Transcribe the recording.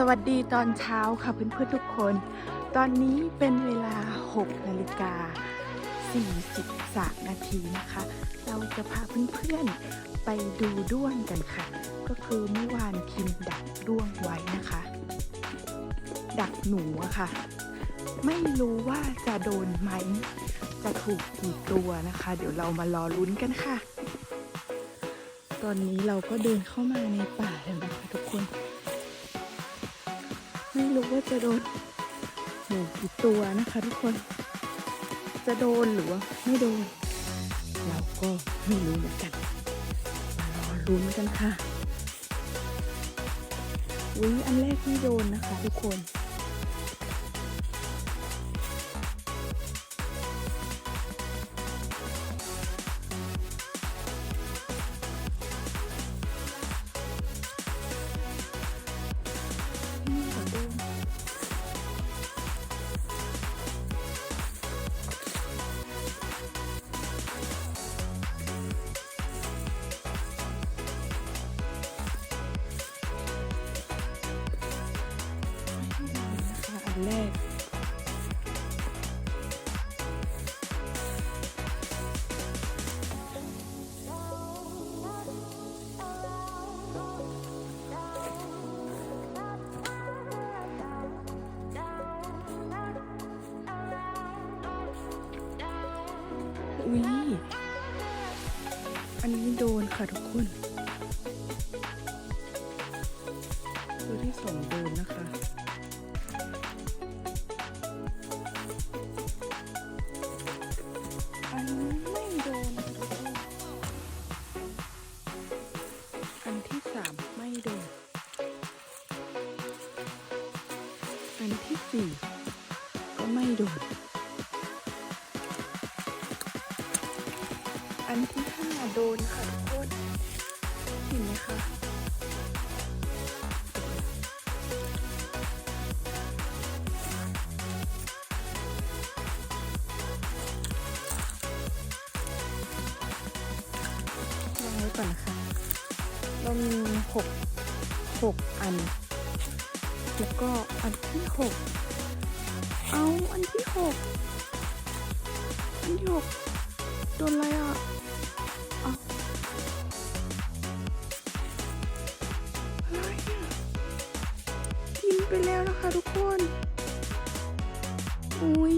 สวัสดีตอนเช้าค่ะเพื่อนๆทุกคน ตอนนี้เป็นเวลา 6 นาฬิกา 43 นาทีนะคะ เราจะพาเพื่อนๆไปดูด้วงกันค่ะ ก็คือเมื่อวานคิมดักด้วงไว้นะคะ ดักหนูอะค่ะ ไม่รู้ว่าจะโดนไหม จะถูกกี่ตัวนะคะ เดี๋ยวเรามารอลุ้นกันค่ะ ตอนนี้เราก็เดินเข้ามาในป่าแล้วนะคะทุกคน ไม่รู้ว่าจะโดนหมูกี่ตัวนะคะทุกคน จะโดนหรือว่าไม่โดน เราก็ไม่รู้เหมือนกันมารอลุ้นกันค่ะอุ้ยอันแรกไม่โดนนะคะทุกคน นะคะอันแรกอุ๊ยอันนี้โดนค่ะทุกคนตัวที่สองโอันที่สี่ก็ไม่โดนอันที่ห้าโดนค่ะทุกคนเห็นไหมคะวางไว้ก่อนนะคะเรามีหกหกอัน แล้วก็อันที่หกเอาอันที่หกอันที่หกโดนอะไรอะเอาอะไรอะกินไปแล้วนะคะทุกคนอุ้ย